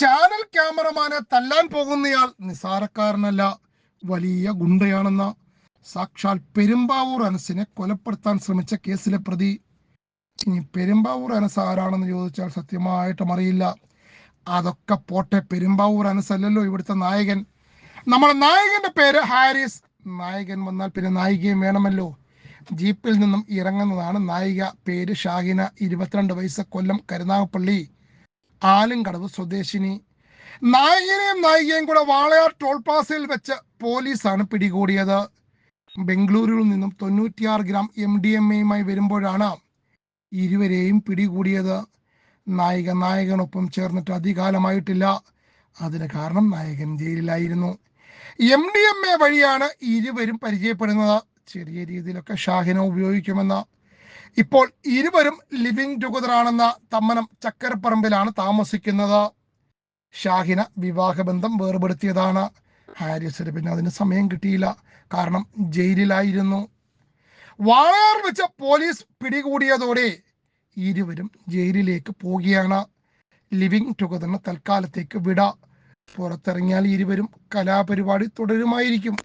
Channel ക്യാമറമാനെ തല്ലാൻ പോകുന്നയാൾ നിസാരക്കാരനല്ല വലിയ ഗുണ്ടയാണെന്ന. സാക്ഷാൽ പെരുമ്പാവൂർ അനസിനെ കൊലപ്പെടുത്താൻ ശ്രമിച്ച കേസിലെ പ്രതി. ഇനി പെരുമ്പാവൂർ അനസ് ആരാണെന്ന് ചോദിച്ചാൽ സത്യമായിട്ടും അറിയില്ല. അതൊക്കെ പോട്ടെ പെരുമ്പാവൂർ അനസ് അല്ലല്ലോ ഇവിടുത്തെ നായകൻ. നമ്മുടെ നായകന്റെ പേര് ഹാരിസ്. നായകൻ വന്നാൽ പിന്നെ നായികയും വേണമല്ലോ. ജീപ്പിൽ നിന്നും ഇറങ്ങുന്നതാണ് നായിക. പേര് ഷാഹിന. ഇരുപത്തിരണ്ട് വയസ്സ്. കൊല്ലം കരുനാഗപ്പള്ളി. ആലുംകടവ് സ്വദേശിനി. നായകനെയും നായികയും കൂടെ വാളയാർ ടോൾ പ്ലാസയിൽ വെച്ച് പോലീസാണ് പിടികൂടിയത്. ബംഗളൂരുവിൽ നിന്നും തൊണ്ണൂറ്റിയാറ് ഗ്രാം എം ഡി എം എയുമായി വരുമ്പോഴാണ് ഇരുവരെയും പിടികൂടിയത്. നായിക നായകനൊപ്പം ചേർന്നിട്ട് അധികാലമായിട്ടില്ല. അതിന് കാരണം നായകൻ ജയിലിലായിരുന്നു. എം ഡി എം എ വഴിയാണ് ഇരുവരും പരിചയപ്പെടുന്നത്. ചെറിയ രീതിയിലൊക്കെ ഷാഹിനെ ഉപയോഗിക്കുമെന്ന ഇപ്പോൾ ഇരുവരും ലിവിംഗ് ടുഗദർ ആണെന്ന തമ്മനം ചക്കരപ്പറമ്പിലാണ് താമസിക്കുന്നത്. ഷാഹിന വിവാഹബന്ധം വേർപെടുത്തിയതാണ്. ഹാരിസിന് പിന്നെ അതിന് സമയം കിട്ടിയില്ല. കാരണം ജയിലിലായിരുന്നു. വാളയാർ വെച്ച പോലീസ് പിടികൂടിയതോടെ ഇരുവരും ജയിലിലേക്ക് പോകുകയാണ് ലിവിംഗ് ടുഗദറിന് തൽക്കാലത്തേക്ക് വിട. പുറത്തിറങ്ങിയാൽ ഇരുവരും കലാപരിപാടി തുടരുമായിരിക്കും.